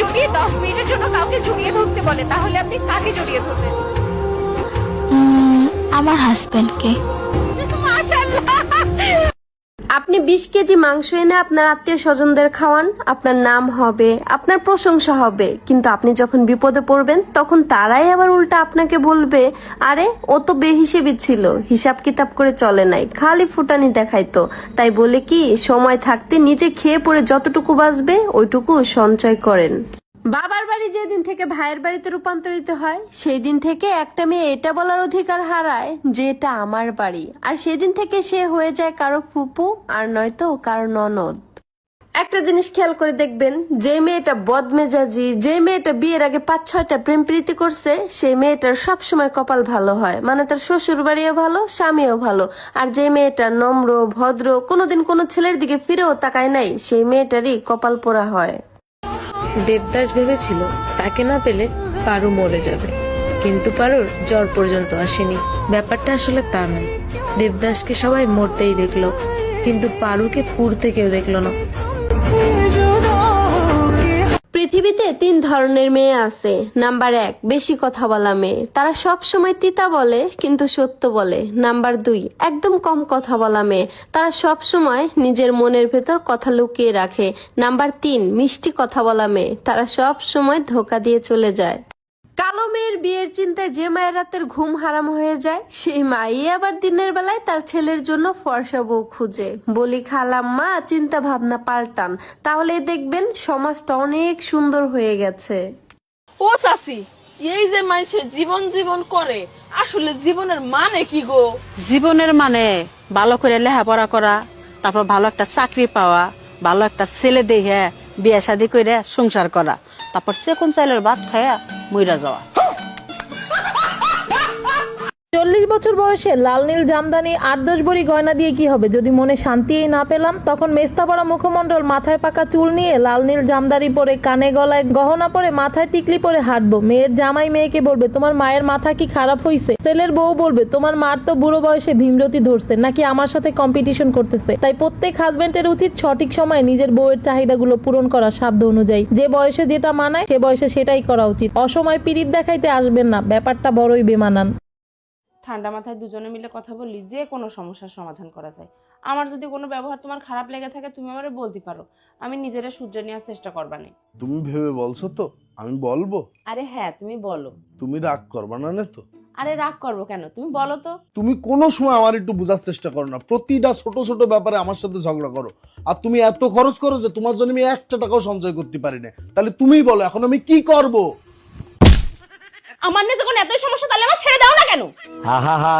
যদি দশ মিনিটের জন্য কাউকে জড়িয়ে ধরতে বলে তাহলে আপনি কাকে জড়িয়ে ধরবেন? আমার হাজবেন্ডকে মাশাআল্লাহ! আপনি বিশ কেজি মাংস এনে আপনার আত্মীয় স্বজনদের খাওয়ান, আপনার নাম হবে, আপনার প্রশংসা হবে। কিন্তু আপনি যখন বিপদে পড়বেন, তখন তারাই আবার উল্টা আপনাকে বলবে, আরে, ও তো বেহিসেবি ছিল, হিসাব কিতাব করে চলে নাই, খালি ফুটানি দেখাইতো। তাই বলে কি, সময় থাকতে নিজে খেয়ে পড়ে যতটুকু বাঁচবে, ওইটুকু সঞ্চয় করেন। বাবার বাড়ি যেদিন থেকে ভাইয়ের বাড়িতে রূপান্তরিত হয় সেই দিন থেকে একটা মেয়ে এটা বলার অধিকার হারায় যে এটা আমার বাড়ি। আর সেদিন থেকে সে হয়ে যায় কারও ফুপু আর নয়তো কারও ননদ। একটা জিনিস খেয়াল করে দেখবেন, যে মেয়েটা বদমেজাজি, যে মেয়েটা বিয়ের আগে পাঁচ, ছয়টা প্রেম প্রীতি করছে সেই মেয়েটার সব সময় কপাল ভালো হয়। মানে তার শ্বশুর বাড়িও ভালো, স্বামীও ভালো। আর যে মেয়েটা নম্র, ভদ্র, কোনোদিন কোনো ছেলের দিকে ফিরেও তাকায় নাই, সেই মেয়েটারই কপাল পোড়া হয়। দেবদাস ভেবেছিল, তাকে না পেলে পারু মরে যাবে। কিন্তু পারুর জ্বর পর্যন্ত আসেনি। ব্যাপারটা আসলে তা নয়। দেবদাসকে সবাই মরতেই দেখল, কিন্তু পারুকে পুড়তে কেউ দেখল না। পৃথিবীতে তিন ধরনের মেয়ে আছে। নাম্বার এক, বেশি কথা বলা মেয়ে। তারা সব সময় তিতা বলে, কিন্তু সত্য বলে। নাম্বার দুই, একদম কম কথা বলা মেয়ে। তারা সব সময় নিজের মনের ভেতর কথা লুকিয়ে রাখে। নাম্বার তিন, মিষ্টি কথা বলা মেয়ে। তারা সব সময় ধোকা দিয়ে চলে যায়। কালো মেয়ের বিয়ের চিন্তায় যে মায়ের রাতের ঘুম হারাম হয়ে যায় সেই মাই আবার দিনের বেলায় তার ছেলের জন্য ফর্সা বউ খুঁজে। বলি খালাম মা চিন্তা ভাবনা পাল্টান। তাহলে দেখবেন সমাজটা অনেক সুন্দর হয়ে গেছে। ও চাচি এই যে মানুষের জীবন জীবন করে আসলে জীবনের মানে কি গো? জীবনের মানে ভালো করে লেখাপড়া করা তারপর ভালো একটা চাকরি পাওয়া ভালো একটা ছেলে দেখে বিয়ে শাদি করে সংসার করা তারপর চেকন চাইলের ভাত খায়া মইরা যাওয়া চল্লিশ বছর বয়সে লাল নীল জামদানি আট দশ ভরি গয়না দিয়ে কি হবে? যদি মনে শান্তিই না পেলাম, তখন মেস্তা পড়া মুখমণ্ডল মাথায় পাকা চুল নিয়ে লাল নীল জামদানি পরে কানে গলায় গহনা পরে মাথায় টিকলি পরে হাঁটবো। মেয়ের জামাই মেয়েকে বলবে, তোমার মায়ের মাথা কি খারাপ হইছে? ছেলের বউ বলবে, তোমার মার তো বুড়ো বয়সে ভীমরতি ধরছে, নাকি আমার সাথে কম্পিটিশন করতেছে? তাই প্রত্যেক হাজবেন্ডের উচিত সঠিক সময়ে নিজের বউয়ের চাহিদাগুলো পূরণ করা সাধ্য অনুযায়ী। যে বয়সে যেটা মানায়, সে বয়সে সেটাই করা উচিত। অসময় পিরিত দেখাইতে আসবেন না, ব্যাপারটা বড়ই বেমানান। ঠান্ডা মাথায় দুজনে মিলে কথা বললি যে কোনো সমস্যার সমাধান করা যায়। আমার যদি কোনো ব্যবহার তোমার খারাপ লেগে থাকে তুমি আমারে বলতে পারো। আমি নিজেরা সূর্য নেওয়ার চেষ্টা করবা না। তুমি ভেবে বলছো তো আমি বলব? আরে হ্যাঁ তুমি বলো। তুমি রাগ করবা না নে তো। আরে রাগ করব কেন? তুমি বলো তো। তুমি কোনো সময় আমার একটু বোঝার চেষ্টা করো না। প্রতিটা ছোট ছোট ব্যাপারে আমার সাথে ঝগড়া করো। আর তুমি এত খরচ করো যে তোমার জন্য আমি একটা টাকাও সঞ্চয় করতে পারি না। তাহলে তুমিই বলো এখন আমি কি করব? আমার নিয়ে যখন এতই সমস্যা তাহলে আমার ছেড়ে দাও না কেন? হা হা হা।